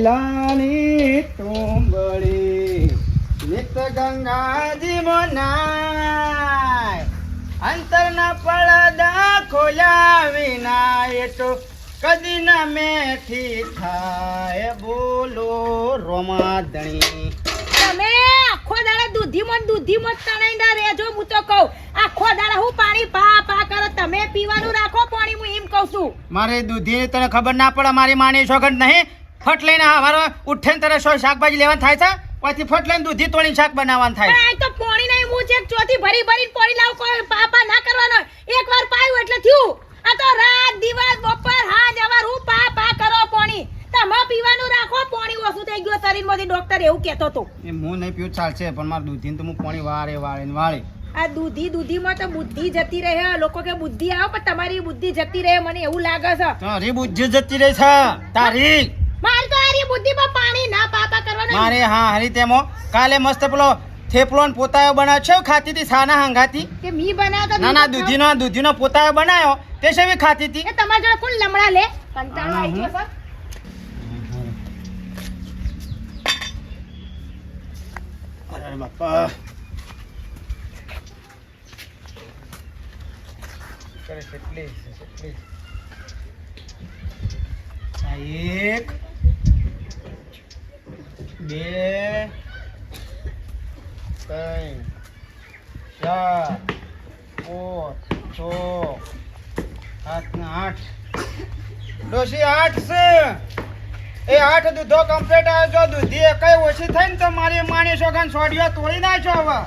વેલાની ટુંબળી. નિત ગંગાજી મોનાય. અંતરના પડદા ખોલ્યા વિના એ તો કદી ના મેથી થાય. બોલો રોમાદણી. તમે આખો દાડા દૂધી મન દૂધી મન તણાઈ ના રહેજો હું તો કહું. આખો દાડા હું પાણી પા પા કરો તમે પીવાનું રાખો પાણી હું એમ કહું છું. મારે દૂધી તને ખબર ના પડે મારી માની સોગંદ નહીં. ફટ લઈને અમારો ઉઠે તરત સો શાકભાજી લેવાનું થાય છે. પછી ફટ લઈને દૂધી તોડીને શાક બનાવવાનું થાય. આ તો પોણી નહીં હું છે ચોથી ભરી ભરીને પોણી લાવ કોઈ પાપા ના કરવાનો એકવાર પાયું એટલે થયું. આ તો રાત દિવસ બપોર હા જવા હું પા પા કરો પોણી. તમે પીવાનું રાખો પોણી ઓછું થઈ ગયું. શરીરમાંથી ડોક્ટર એવું કહેતો હતો. એ હું નહીં પીવું ચાલશે પણ મારે દૂધીને તો હું પોણી વાળે વાળે વાળે. આ દૂધી દૂધીમાં તો બુદ્ધિ જતી રહે. લોકો કે બુદ્ધિ આવો પણ તમારી બુદ્ધિ જતી રહે. મને એવું લાગે છે. તારી બુદ્ધિ જતી રહે છે તારી. મારે તો આરી બુદ્ધિમાં પાણી ના પાપા કરવાનું. મારે હા હરી તેમો કાલે મસ્ત પેલો થેપલો ને પોતાયો બનાવ્યો છે ખાતી હતી સાના હંગાતી? કે મી બનાવતા ના ના દૂધીનો દૂધીનો પોતાયો બનાવ્યો તે છે ખાતી હતી એ તમારા જોડે કોણ લમડા લે? કંટાળો આવી ગયો સર અરે બાપા. કરે છે, કેટલી આ એક બે ત્રણ ચાર પાંચ છ સાત ને આઠ. ડોશી આઠ છે. એ આઠ દૂધો કમ્પ્લીટ આવ્યો જો દૂધી એ કઈ ઓછી થઈ ને તો મારી માણી છો કે સોડિયો તોડી નાખ્યો હવે.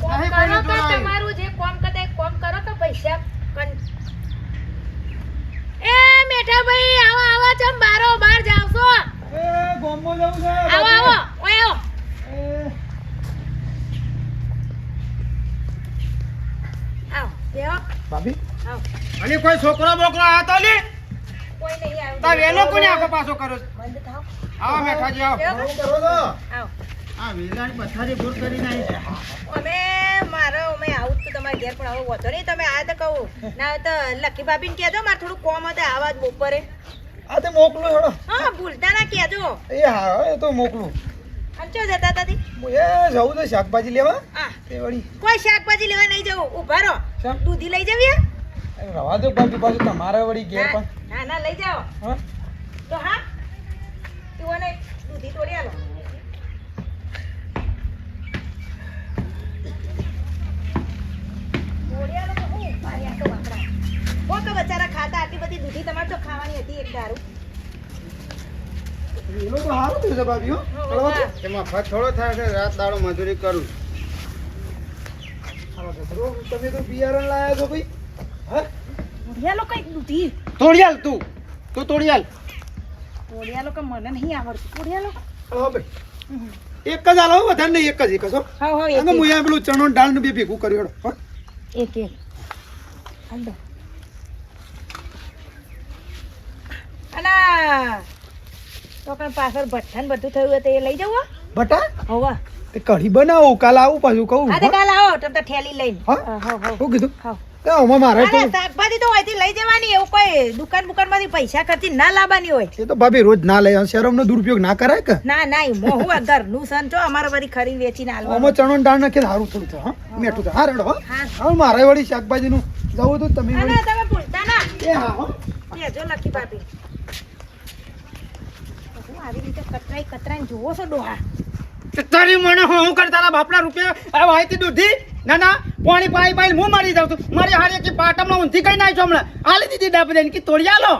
કોમ કરો તો તમારું જે કોમ એ કોમ કરો તો પૈસા કન- એ મેઠા ભાઈ આવા આવા ચમ બારો બાર જાવ છો એ ગોમો જવું છે આવો આવો ઓય આવો. એ, આવો. બેહો. ભાભી? આવો. અને કોઈ છોકરો બોકરો આવ્યો તો કોઈ નહીં આવ્યું તા વેલો કોને આગો પાછો કર્યો બંધ થાવ. આવો મેઠાજી આવો. કરો છો? આવો. આ વેલાની પથારી ભૂર કરી નાખી અમે મારો અમે આવું તો તમારે ઘેર પણ આવો વધો નહીં. તમે આ તો કહું. ના તો લકી ભાભીને કહેજો મારે થોડું કોમ હતું આવા જ બપોરે. આ તે મોકલું હેડો. હા ભૂલતા ના કેજો એ હા એ તો મોકલું. અંચો જતા તાતી એ જવું તો શાકભાજી લેવા? તે વળી. કોઈ શાકભાજી લેવા નહીં જવું. ઊભા રહો? દૂધી લઈ જવી રવા દો બાજુ પાછું તમારા વળી ઘેર પણ. ના ના લઈ જાઓ. હા? તો હા તું દૂધી તોડી આલો. તોડી આલો હું મારી આ તો વાપરા હો તો બચારા ખાતા આટલી બધી દૂધી તમારે તો ખાવાની હતી એક દારૂ. એનો તો સારું થયું છે ભાભી હો. હો, ચલો હા. એમાં ફટ થોડો થાય છે રાત દાડો મજૂરી કરું. તમે તો બિયારણ લાયા છો ભાઈ. હા? તોડી આલો દૂધી. તોડિયાલ તું. તું તોડિયાલ. તોડી લોકો કે મને નહીં આવડતું. તોડી લોકો હા ભાઈ. એક જ આલો હો, વધારે નહીં એક જ એક જ હા. હા અને હું પેલું ચણો ને દાળનું બે ભેગું કર્યું હેડો એક એક. હાલો. અને તો પણ પાછળ ભઠ્ઠા ને બધું થયું હતું એ લઈ જવું બટા હવા કઢી બનાવો કાલ આવું પાછું કહું. હા તો કાલ આવો તમે તો ઠેલી લઈને. હા? હા હા હા. કીધું? હા. એ મારે તો શાકભાજી તો અહીંથી લઈ જવાની એવું કોઈ દુકાન બુકાનમાંથી પૈસા ખર્ચી ના લાવવાની હોય. એ તો ભાભી રોજ ના લઈ શરમ નો દુરુપયોગ ના કરાય કે? ના ના ઈ મોહું ઘરનું સન છો અમારે વળી ખરી વેચીને આમાં અમે ચણો ને દાળ નાખે સારું થોડું છે હા? મેઠું હા. રેડો હા? હા. હવે મારે વળી શાકભાજીનું જવું તો તમે તમે ભૂલતા ના. એ હા હો. જો લખી ભાભી. હું આવી રીતે કતરાઈ કતરાઈને જોવો છો ડોહા. તારી મને હું હું કરતા બાપના રૂપિયા આ વાયતી દૂધી? ના ના પાણી પાઈ પાઈ હું મારી જાઉં છું. મારી હારે કે પાટમમાં ઊંધી કઈ નાખ્યો હમણાં. આલી દીધી ડાબ દઈને કે તોડી આલો.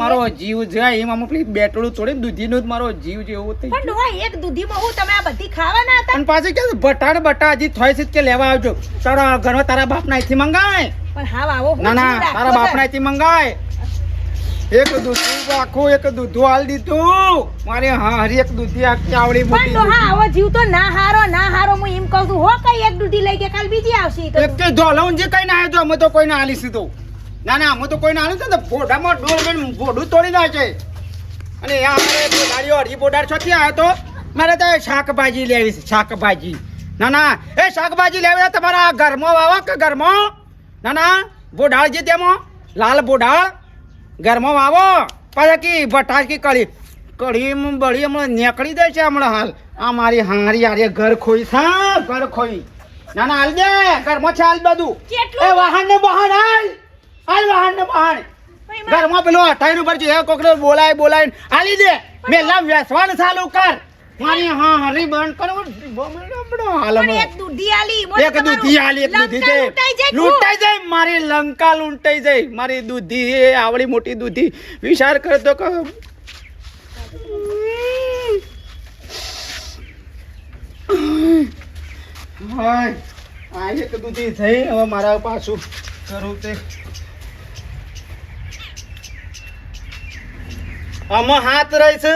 મારો જીવ જાય એમાં પેલી બેટોળું તોડી દૂધીનું જ મારો જીવ જેવો થઈ પણ ડોહા એક દૂધીમાં હું તમે આ બધી ખાવાના હતા? અને પાછું કે બટાડ બટા હજી થોય છે કે લેવા આવજો. તારા ઘરમાં તારા બાપના અહીંથી મંગાય. પણ હા આવો ના ના તારા બાપના અહીંથી મંગાય. એક દૂધું આખું એક દૂધું હાલ દીધું. મારે હા એક દૂધી આખી આવડી પણ મોટી હા દૂધી. આવો જીવ તો ના હારો ના હારો હું એમ કહું છું. હો કઈ એક દૂધી લઈ કે કાલ બીજી આવશે તો. એક કે ધોલાઉં જે કઈ ના આવ્યો અમે તો કોઈને આલી સીધો. ના ના અમે તો છે ને તો ફોડામાં ડોલ મેં ફોડું તોડી નાખે. અને આ અમારે બોડાડીઓ હરી બોડાર છોથી આવ્યો તો મારે તો શાકભાજી લેવી છે શાકભાજી. ના ના એ શાકભાજી લેવી છે તમારા ઘરમાં વાવા કે ઘરમાં? ના ના બોડાળ જે તેમાં લાલ બોડાળ ઘરમાં આવો પાછા કી ભટાકી કઢી. કળી બળી હમણાં નીકળી જાય છે હમણાં હાલ. આ મારી હારી હારી ઘર ખોઈ થા ઘર ખોઈ. ના ના હાલ દે. ઘરમાં છે હાલ બધું. એ વાહન ને બહાર હાલ. હાલ વાહન ને મારે- ઘરમાં પેલો અઠાઈ ઉપર છે. કોકડે બોલાય બોલાય હાલી દે. મેલા વેસવાનું ચાલુ કર મારી હા હરી બંધ કરો પણ એક દૂધી આલી એક દૂધી આલી એક દૂધી લૂંટાઈ જાય લૂંટાઈ જાય મારી લંકા લૂંટાઈ જાય. મારી દૂધી એ આવડી મોટી દૂધી. વિચાર કરે તો કે હાય આ એક દૂધી થઈ હવે મારા પાછું કરું તે. આમાં હાથ રહી છે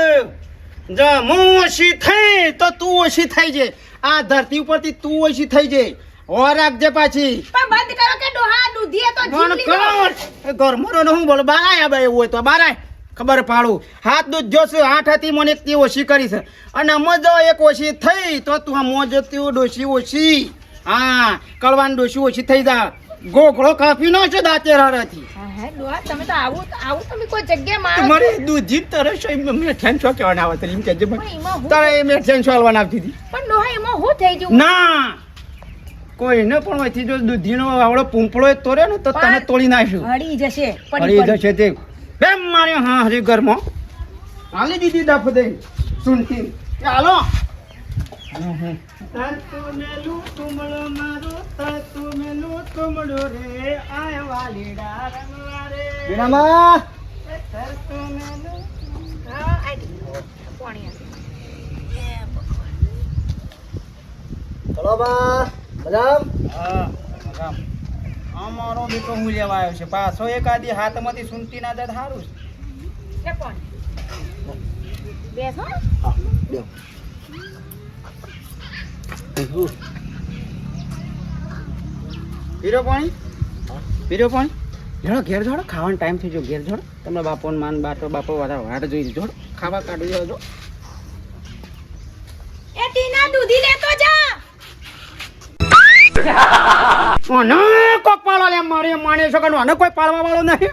જો હું ઓછી થઈ તો તું ઓછી થઈ જાય આ ધરતી ઉપરથી તું ઓછી થઈ જાય ઓર રાખજે પાછી. બંધ કરો કે ડોહા દૂધીએ તો જીવ કરો ઘર કર ઘરમાં હું બોલો? બારાય બે એવું હોય તો. બારાય ખબર પાડું. હાથ દૂધ જોશું આઠ હતી મને એક તી ઓછી કરી છે. અને મોજ એક ઓછી થઈ તો તું આ મોજ તું ડોશી ઓછી. હા કળવાની ડોશી ઓછી થઈ જા. ગોગળો કાપી નો છે દાંતે રારાથી હા, હા, તમે તો આવું આવું તમે કોઈ જગ્યાએ મારો તમારી દૂધી તરસ મેં ઠેન છો કહેવાના આવે તને એમ મને. પણ એમાં હું તારે મેં ઠેન છો હાલવાના આવતી હતી. પણ ડોહા એમાં હું થઈ ગયું ના! કોઈને પણ વચ્ચે જો દૂધીનો આવડો પૂંપળો તોરે ને તો તને તોડી નાખ્યું હળી જશે હળી જશે તે. બેમ મારે હા હરી ઘરમાં. હાલી દીધી દફ દઈ સુનતી હાલો. તરતું મેલું તુમડો મારો, તરતું મેલું તુમડો રે, આય વાલીડા રંગવા રે. તરતું મેલું હા, આઈ ગયું. પાણી આવી. હા, રામ. અમારો બેટો હું લેવા આવ્યો છે પાછો એકાદી હાથમાંથી સુનતી ના દત સારું છે પાણી. બેસો. પીરો પાણી? પીરો પાણી? જોડો ઘેર જોડો ખાવાનો ટાઈમ થઈ ગયો ઘેર જોડો. તમને બાપો માન બાટો બાપો વાળા વાટ જોઈ જોડો. ખાવા કાઢી દેજો એ ટીના દૂધી લેતો જા. ઓને કોક પાડો લે મારે છો કે કોઈ પાડવા વાળો નહીં.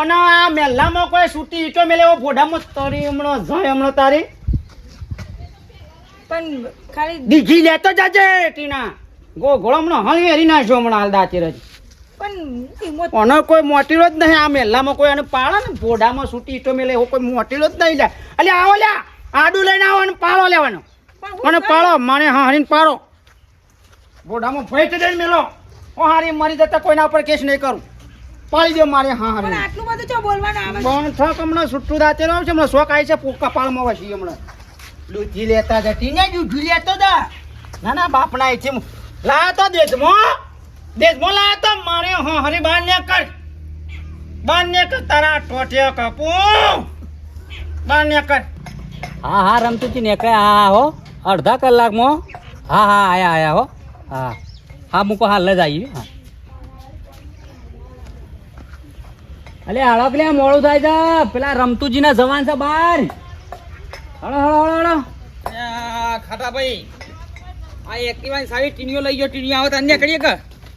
ઓને આ મેલામાં કોઈ સૂટી ઈટો મેલે એવો ભોડામાં તરી હમણાં જાય હમણાં તારી. પણ ખાલી દીઘી લેતો જાજે ટીના. ગો ગોળો હમણાં હળી ના નાખ્યો હમણાં હાલ દાંતી રજ પણ ઓનો કોઈ મોટીલો જ નહીં આ મેલામાં કોઈ આને પાળો ને? ભોડામાં સૂટી ઈટો મેલે એવો કોઈ મોટીલો જ નહીં લે. અલે આવો લે આડું લઈને આવો અને પાળો લેવાનો. અને પાળો માને હા હરીને પાળો. ભોડામાં ફેટ દઈને મેલો. ઓ હારી મરી જતા કોઈના ઉપર કેસ નહીં કરું. પાળી દો મારે હા પણ હારી આટલું બધું ચો બોલવાનું આવે? બોન થોક હમણાં છૂટું દાતેલો આવશે હમણાં શોખ આવી છે કપાળમાં વસી હમણાં. દૂધી લેતા જતી ને દૂધી લેતો દા ના ના બાપના અહીંથી લાયા તો દેશમો દેશમો લાયા તો મારે હા હરી બાર ને કર બાર કર તારા ટોટિયા કાપું. બાર ને કર હા હા રમતુજી નીકળે હા હા, હો. અડધા કલાકમાં હા. હા આયા આયા, હો. હા. હા, મૂકો, હાલ જ આવી હા. અલે આળો પેલા મોડું થાય છે. પેલા રમતુજીના જવાન છે બાર હળો હળો હળો ખાતા ભાઈ આ એક્ટિવા સારી ટીણીઓ લઈ ગયો ટીનીઓ આવે તો અન્ય કરીએ કે?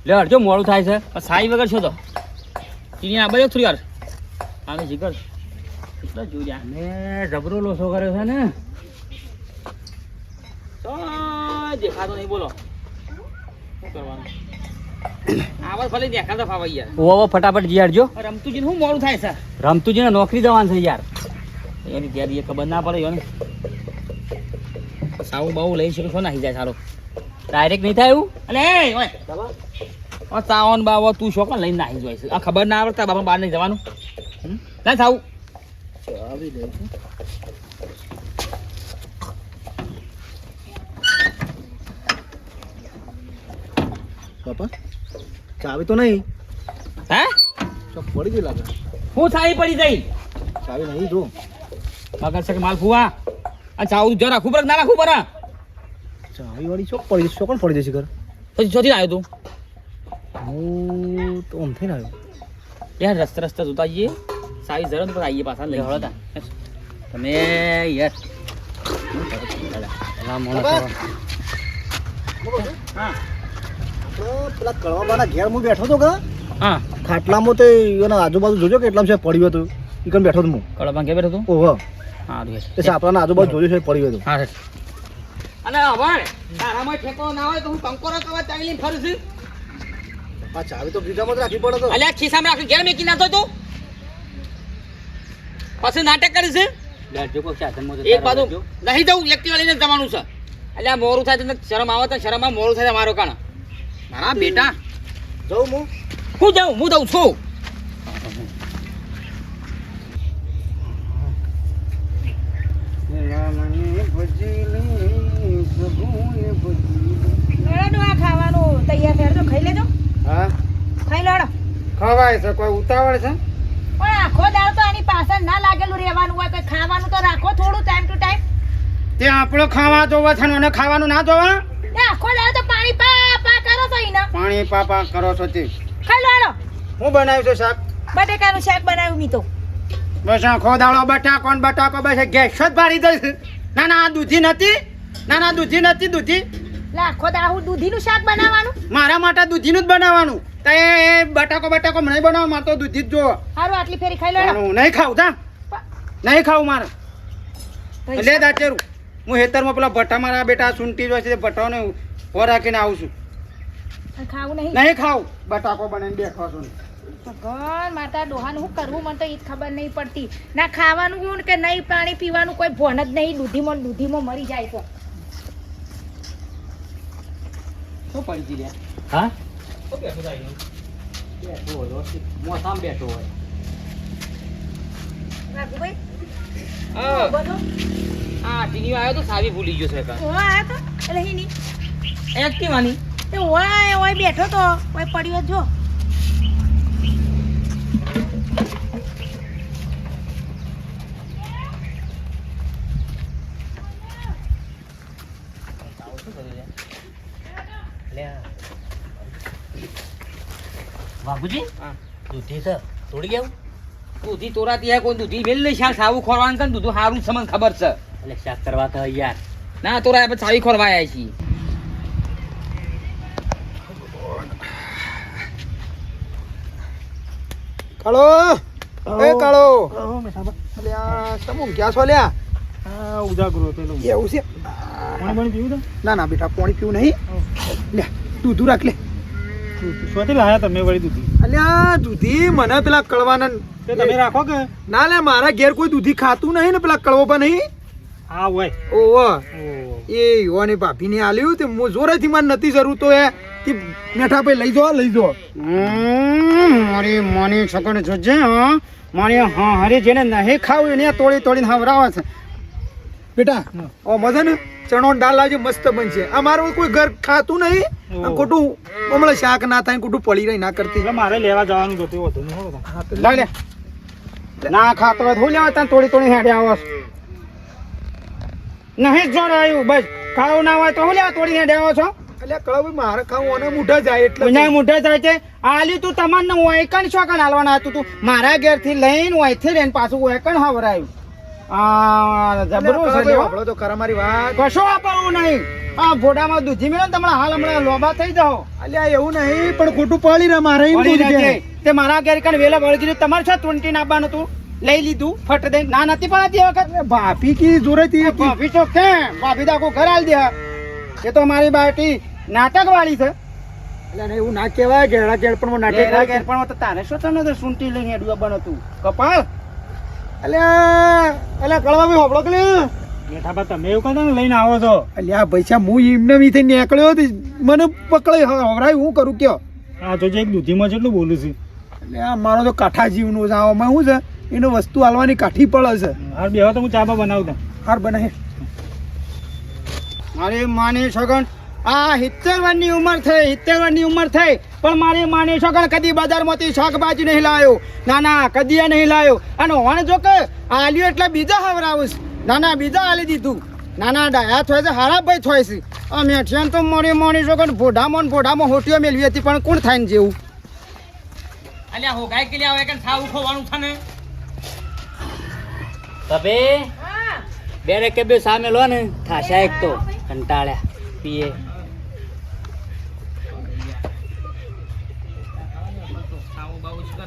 લે અડજો મોડું થાય છે. સાઈ વગર છો તો. ટીની આ બધો થોડી વાર. આને જીગર. કેટલા જોયા મેં જબરો લોસો કર્યો છે ને. તો દેખાતો નહીં બોલો. શું કરવાનું? આવાજ ભલે દેખાતો ફાવા યાર. ફટાફટ જી રમતુજી રમતું શું મોડું થાય છે? રમતુજીને નોકરી જવાનું છે યાર. એની એ ખબર ના પડે યોને સાવ બાવું લઈ શકો છો નાખી જાય સારો? ડાયરેક્ટ નહીં થાય એવું? અલે સાવન બાવો તું શું કોણ લઈને નાહી જાય છે આ ખબર ના આવડતા બાપા બહાર નહીં જવાનું? ના થાવું બાપા ચાવી તો નહીં? હે? પડી ગઈ લાગે. હું ચાવી પડી જઈ ચાવી નહીં જો. મગર છે કે માલ ફુવા આ ચાવું જરા રાખવું પડે ના રાખવું પડે? ચાવી વાળી ચોક પડી જશે. ચોકણ પડી જશે ઘર. પછી ચોથી આવ્યો તું? હું તો આમ થઈને આવ્યો યાર રસ્તે રસ્તે જોતા આવીએ સાઈ ઝરણ પર આવીએ પાછા લઈ હળો તમે યાર. પેલા મોણસ બાબા. આવા. હા. તો પેલા કળવાબાના ઘેર હું બેઠો તો કા હા. ખાટલામાં તો એના આજુબાજુ જોજો કે એટલામાં છે પડ્યું હતું એ કણ બેઠો તો હું. કળમાં કે બેઠો તો? ઓહો. સાપરાના આજુબાજુ જોયું છે પડ્યું હતું હા. અને હવે તારામાં ઠેકો ના હોય તો હું કંકોરો કરવા ચાવી લઈને ફરું છું. આ ચાવી તો બીજા જ રાખવી પડે તો. અલ્યા ખિસ્સામાં રાખી ઘેર મેકી નાખો તું. પછી નાટક કરીશ એક બાજુ નહીં જવું એક્ટિવા લઈને જવાનું છે. અલ્યા મોરું થાય તો શરમ આવે તો શરમ આવે મોરું થાય મારો કાણ મારા બેટા. જવું હું. હું જાઉં હું દઉં છું. લડો આ ખાવાનું. તૈયાર થયો તો ખાઈ લેજો. હા? ખાઈ લડો. ખવાય છે કોઈ ઉતાવળ છે? પણ આખો દાળ તો આની પાછળ ના લાગેલું રહેવાનું હોય કોઈ ખાવાનું તો રાખો થોડું ટાઈમ ટુ ટાઈમ તે આપણો ખાવા જોવા છે ને ખાવાનું ના જોવા? આખો દાળ તો પાણી પા પા કરો તો ઈને. પાણી પાપા કરો છો તે. ખાઈ લડો. હું બનાવ્યું છે શાક? બટેકાનું શાક બનાવ્યું મી તો બસ આખો દાડો બટાકો ને બટાકો બસ ગેસ જ ભારી દઈશ. ના ના દૂધી નથી. ના ના દૂધી નથી દૂધી. આખો દાળ હું દૂધીનું શાક બનાવવાનું? મારા માટે દૂધીનું જ બનાવવાનું. તો એ બટાકો બટાકો નહીં બનાવો મારે તો દૂધી જ જો સારું આટલી ફેરી ખાઈ લો હું નહીં ખાવું તા નહીં ખાવું મારે. લે દાચેરું. હું હેતરમાં પેલા ભટ્ટા મારા બેટા સુંટી જોઈ છે ભટ્ટાને રાખીને આવું છું. ખાવું નહીં. નહીં ખાવું બટાકો બનાવીને બેઠો છું. ભગવાન માતા ડોહાનું શું કરવું મને તો એ જ ખબર નહીં પડતી. ના ખાવાનું હું કે નહીં પાણી પીવાનું કોઈ ભોન જ નહીં. દૂધીમાં દૂધીમાં મરી જાય તો. શું પડી ગઈ લે? હા બેઠો હોય તો મોસામાં બેઠો હોય. હા. ટીની આવ્યો તો સાવી ભૂલી ગયો છે કાં. હું આયા તો? એટલે હી નહીં એક્ટિવાની તે ઓય ઓય બેઠો તો. ઓય પડ્યો જો. બાબુજી હા. દૂધી છે તોડી લેવું દૂધી તોરાતી હે કોઈ દૂધી મેલ લઈ શાક સાવું ખોરવાનું છે ને દૂધું સારું છે મને ખબર છે. એટલે શાક કરવા તો યાર ના તોરાય આપણે સાવી ખોરવા આવ્યા છીએ. કાળો! એ કાળો! અલ્યા તમે ઊંઘ્યા છો લ્યા ઉજાગરો પેલો એવું છે? પાણી પાણી પીવું ના ના બેટા પાણી પીવું નહીં. લે દૂધું રાખ લે શોધી લાયા તમે વળી દૂધી અલ્યા દૂધી મને પેલા કળવાના તમે રાખો કે? ના લે મારા ઘેર કોઈ દૂધી ખાતું નહીં ને પેલા કળવો પણ નહીં? હા હોય. ઓવો ઓ એ યુવાની ભાભીને આલ્યું તે હું જોરેથી મને નથી જરૂર તો એ કે મેઠા ભાઈ લઈ જો લઈ જો મારી માની છકણ જોજે હા. મારી હા હરી જેને નહીં ખાવું એને તોડી તોડીને હવરાવે છે. બેટા. ઓ મજા ને ચણો દાળ લાવજો મસ્ત બનશે. આ મારું કોઈ ઘર ખાતું નહીં. ખોટું હમણાં શાક ના થાય ખોટું પડી રહી ના કરતી. મારે લેવા જવાનું હતું હતું હો. હા લઈ લે. ના ખાતો હોય હું લેવા ત્યાં થોડી થોડી હેડે આવો નહીં જોડ આવ્યું બસ. ખાવું ના હોય તો હું લેવા થોડી હેડે આવો છો એટલે કળાભાઈ મારે ખાવું અને મૂઢા જાય એટલે વિનાય મૂઢા થાય છે. આલી તું તમારને વાયકણ છો કણ હાલવાના હતું તું. મારા ઘેરથી લઈને વાયથી લઈને પાછું વાયકણ હવરાયું. આ જબરું છે લ્યો. આપણો તો ખરા મારી વાત. કશો વાપરવું નહીં. આ ભોડામાં દૂધી મેળો ને હાલ હમણાં લોબા થઈ જાઓ. અલ્યા એવું નહીં પણ ખોટું પડી રહે મારે એમ પડી દૂધ રહેજે. કે. તે મારા ઘેર કણ વેલા વળગી રહ્યું. તમારે છે ટ્વેન્ટી નાખવાનું હતું લઈ લીધું ફટ દઈ ના નથી પડાતી વખત? ભાભી કી જોરે થી ભાભી તો કે ભાભી તો ઘર આલી દે. એ તો મારી બાટી નાટક વાળી છે. અલ્યા એવું ના કહેવાય ઘેડા ઘેર પણ નાટક ઘેર પણ તારે શું તને સૂંટી લઈને હેડવા બનતું? કપાલ અલ્યા અલ્યા કળવાભાઈ હોભળો કે લે? બેઠા બા તમે એવું ને લઈને આવો છો. અલ્યા પૈસા હું એમને મી થઈને નીકળ્યો હતી. મને પકડાઈ હવરાય હું કરું કયો? આ જોજે એક દૂધીમાં જેટલું બોલું છું. અલ્યા મારો તો કાઠા જીવનું છે. આવામાં શું છે? એનો વસ્તુ હાલવાની કાઠી પડે છે. હાર બેહો તો હું ચા બનાવું બનાવતા હાર બનાવે મારી માની છગન આ સિત્તેર વર્ષની ઉંમર થઈ સિત્તેર વર્ષની ઉંમર થઈ. પણ મારી માની છોકરા કદી બજારમાંથી શાકભાજી નહીં લાવ્યો ના ના કદી નહીં લાવ્યો અને હોણ જો કે આલ્યું એટલે બીજા હવરાવું છે. ના ના બીજા આલી દીધું. ના ના ડાયા થોય છે હારા ભાઈ થોય છે. અમે મેઠિયાન તો મારી માની છોકરા ભોડામાં ને ભોડામાં હોટીઓ મેળવી હતી પણ કોણ થાય ને જેવું? અલ્યા હો કે આવે કે સાવું ખોવાનું છે ને તબે બેરે કે બે સામે લો ને થાશા એક તો. કંટાળ્યા. પીએ સાવું બાવું છે કે?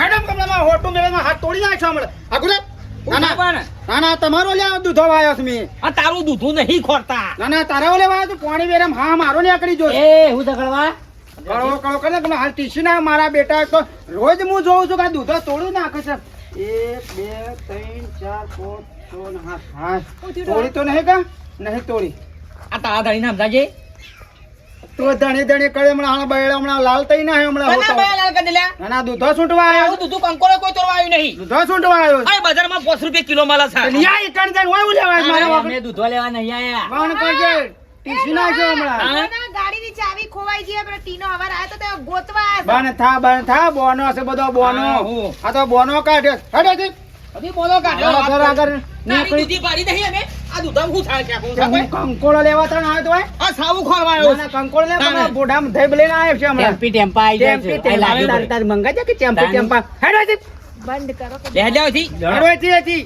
આ હોટું મેળામાં હાથ તોડી નાખ્યો હમણાં. આ ગુલાબ ના ના તમારો લે દૂધો વાયો છે મેં. આ તારું દૂધું નહીં ખોરતા. ના ના તારા ઓલે વાયો તું પાણી વેરમ હા મારો ને આકડી જો એ હું તકડવા કળો કળો કરે હાલ ટીસી ના મારા બેટા તો રોજ હું જોઉં છું કે આ દૂધો તોડી નાખે છે. એક બે ત્રણ ચાર પાંચ છ ને સાત તોડી તો નહીં કા? નહીં તોડી. આ તારા નામ સમજાજે તો ધણી ધણી કરે હમણાં હાલ બૈડા હમણાં લાલ થઈ ના હમણાં કના હોતો. લાલ કરી લ્યા ના ના દૂધો છૂટવા આવ્યો. આવું દૂધું કોઈ તોડવા આવ્યું નહીં. દૂધો છૂટવા આવ્યો. આ બજારમાં પાંચ રૂપિયા કિલો મળે છે ન્યાય એકણ જણ હોય લેવાય મારા વગર? અમે દૂધો લેવા નહીં આયા. કોણ કરજે ટીસી નાખ્યો હમણાં. ગાડીની ચાવી ખોવાઈ ગઈ પેલો ટીનો અવાર આવ્યો તો તે ગોતવા આવ્યો થા બન થા બોનો છે બધો બોનો. આ તો બોનો કાઢ્યો. હેડો હજી બોલો કાઢ્યો. આગળ આગળ આગળ તારી નીકળી. દૂધી પાડી નહીં અમે. આ દૂધ હું થાય કે હું કંકોળો લેવા તને આવ્યો તો આ સાવું ખોરવા આવ્યો ના, કંકોળો લેવા ના, ના. તમારા બોઢામાં ધઈબ લઈને આવ્યો છે હમણાં. ટેમ્પી ટેમ્પા આવી જાય ટેમ્પી, ટેમ્પા. તાર- પડે. તાર કે ટેમ્પી. ટેમ્પા. હેડો બંધ કરો લે જાવથી હેડો જી, જી.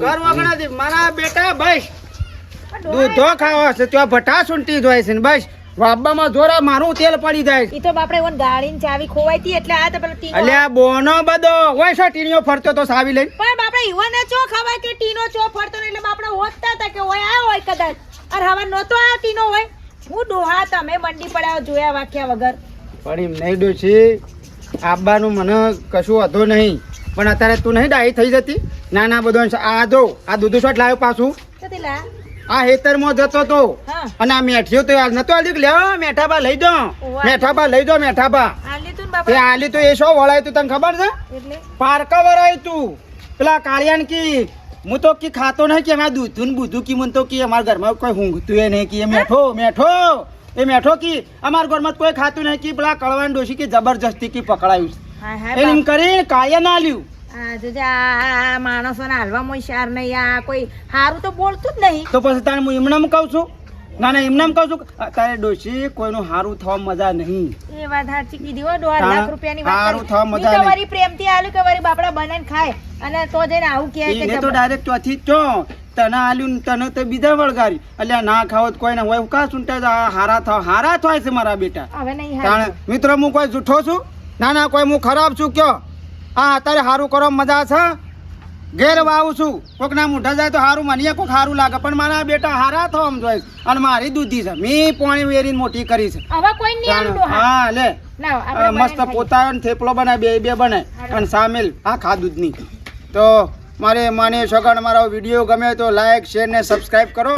ઘર વગણાથી. મારા બેટા બસ દૂધો ખાવા છે ત્યાં ભઠ્ઠા સૂંટી જ છે ને બસ વાબામાં જોરા મારું તેલ પડી જાય. ઈ તો બાપડે ઓન ગાડીની ચાવી ખોવાઈ હતી એટલે આ તો પેલો ટીનો અલ્યા બોનો બધો. હોય છે ટીણીઓ ફરતો તો સાવી લઈ પણ બાપડે ઈવાને ચો ખવાય કે ટીનો ચો ફરતો ને એટલે બાપડે હોતતા હતા કે હોય આ હોય કદાચ. અરે હવે નહોતો આ ટીનો હોય. હું ડોહા તમે મંડી પડ્યા જોયા વાક્યા વગર. પણ એમ નહીં ડોશી આબાનું મને કશું વધો નહીં. પણ અત્યારે તું નહીં ડાહી થઈ જતી? ના ના બધો આ જો આ દૂધ શોટ લાવ્યો પાછું. લા. આ હેતરમાં જતો તો. અને આ મેઠિયો તો આજ નતો આલી લેવો મેઠાબા લઈ દો. મેઠાબા લઈ દો મેઠાબા. બાપડે આલી તો એ શો વળાય તું તને ખબર છે? પાર્ક વરાય તું. પેલા કાળિયાન કી હું તો કી ખાતો નહીં કે અમારા દૂધું ને બુધું કી મને તો કી અમારા ઘરમાં કોઈ ઊંઘતું એ નહીં કી. એ મેઠો મેઠો. એ મેઠો કી અમારા ઘરમાં કોઈ ખાતું નહીં કી. પેલા કળવાન ડોશી કી જબરજસ્તી કી પકડાયું એમ કરીને કાળિયા ના આલ્યું. આ માણસોને હાલવામાં હોશિયાર નહીં આ કોઈ હારું તો બોલતું જ નહીં. તો પછી તારે હું એમનામ કહું છું? ના ના એમનામ કહું છું તારે ડોશી કોઈનું હારું થવા મજા નહીં. એ વાત સાચી કીધી હો દોઢ લાખ રૂપિયાની વાત હારું થવા મજા નહીં. વળી પ્રેમથી આલ્યું કે વળી બાપડા બનાવીને ખાય? અને તો જઈને આવું કહે કે તો ડાયરેક્ટ ચોથી જ ચો તને આલ્યું તને તો બીજા વળગારી. એટલે ના ખાવો કોઈ ના હોય. કા સુનતા હારા થાવ હારા થાય છે મારા બેટા. હવે નહીં મિત્રો હું કોઈ જૂઠો છું? ના ના કોઈ હું ખરાબ છું કયો? હા અત્યારે સારું કરો મજા છે? ઘેર વાવું છું. કોકના ના મોઢા જાય તો સારું માનીએ કોક સારું લાગે. પણ મારા બેટા હારા થવા આમ અને મારી દૂધી છે. મેં પોણી વેરીને મોટી કરી છે. હવે કોઈ નહીં. હા લે. મસ્ત પોતાનો થેપલો બનાય બે બે બનાય અને સામેલ આ ખા દૂધની. તો મારે માની સગણ મારો વીડિયો ગમે તો લાઈક શેર ને સબસ્ક્રાઈબ કરો.